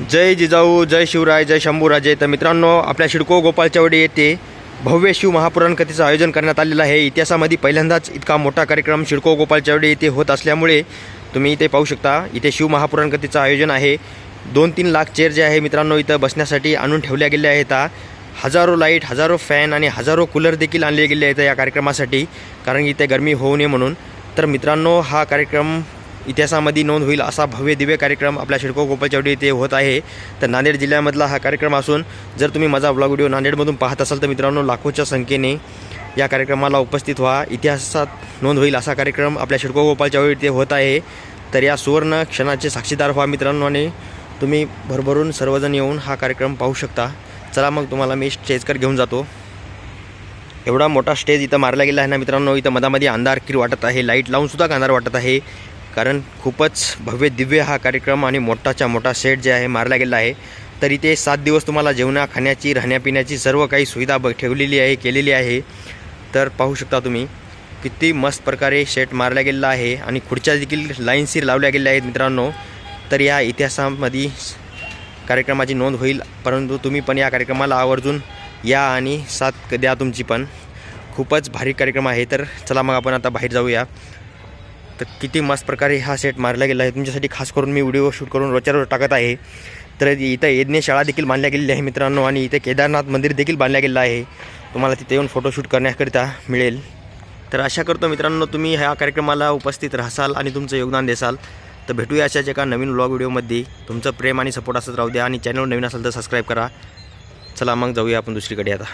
जय जिजाऊ जय शिवराय जय शंभूराजे. तर मित्रांनो आपल्या शिडको गोपालच्यावडी येथे भव्य शिव महापुराण कथेचं आयोजन करण्यात आलेलं आहे. इतिहासामध्ये पहिल्यांदाच इतका मोठा कार्यक्रम शिडको गोपालच्यावडी येथे होत असल्यामुळे तुम्ही इथे पाहू शकता. इथे शिव महापुराण कथेचं आयोजन आहे. दोन तीन लाख चेअर जे आहे मित्रांनो इथं बसण्यासाठी आणून ठेवल्या गेल्या आहेत. हजारो लाइट हजारो फॅन आणि हजारो कूलर देखील आणले गेले आहेत या कार्यक्रमासाठी कारण इथे गरमी होऊ नये म्हणून. तर मित्रांनो हा कार्यक्रम इतिहासामध्ये नोंद होईल असा भव्य दिव्य कार्यक्रम आपल्या शिडको गोपालचावडी येथे होत आहे. तर नांदेड जिल्ह्यामधला हा कार्यक्रम असून जर तुम्ही माझा ब्लॉग व्हिडिओ नांदेडमधून पाहत असाल तर मित्रांनो लाखोच्या संख्येने या कार्यक्रमाला उपस्थित व्हा. इतिहासात नोंद होईल असा कार्यक्रम आपल्या शिडको गोपालचावडी येथे होत आहे. तर या सुवर्ण क्षणाचे साक्षीदार व्हा मित्रांनो आणि तुम्ही भरभरून सर्वजण येऊन हा कार्यक्रम पाहू शकता. चला मग तुम्हाला मी स्टेजकर घेऊन जातो. एवढा मोठा स्टेज इथं मारला गेला आहे ना मित्रांनो इथं मधामध्ये अंधार किर वाटत आहे लाइट लावूनसुद्धा अंधार वाटत आहे. कारण खूपच भव्य दिव्य हा कार्यक्रम आणि मोठाच्या मोठा सेट जे आहे मारला गेला आहे. तर इथे सात दिवस तुम्हाला जेवणा खाण्याची राहण्यापिण्याची सर्व काही सुविधा ब ठेवलेली आहे केलेली आहे. तर पाहू शकता तुम्ही किती मस्त प्रकारे शेट मारला गेलेला आहे आणि खुर्च्या देखील लाईनशीर लावल्या गेल्या आहेत मित्रांनो. तर या इतिहासामध्ये कार्यक्रमाची नोंद होईल परंतु तुम्ही पण या कार्यक्रमाला आवर्जून या आणि साथ द्या तुमची पण. खूपच भारी कार्यक्रम आहे. तर चला मग आपण आता बाहेर जाऊया. तर किती मस्त प्रकारे हा सेट मारला गेला आहे. तुमच्यासाठी खास करून मी व्हिडिओ शूट करून रोजच्या रोज टाकत आहे. तर इथं यज्ञशाळा देखील बांधल्या गेलेली आहे मित्रांनो आणि इथे केदारनाथ मंदिर देखील बांधल्या गेलेलं आहे. तुम्हाला तिथे येऊन फोटोशूट करण्याकरिता मिळेल. तर आशा करतो मित्रांनो तुम्ही ह्या कार्यक्रमाला उपस्थित राहसाल आणि तुमचं योगदान देसाल. तर भेटूया अशाच एका नवीन व्लॉग व्हिडिओमध्ये तुमचं प्रेम आणि सपोर्ट असत राहू द्या आणि चॅनल नवीन असेल तर सबस्क्राईब करा. चला मग जाऊया आपण दुसरीकडे आता.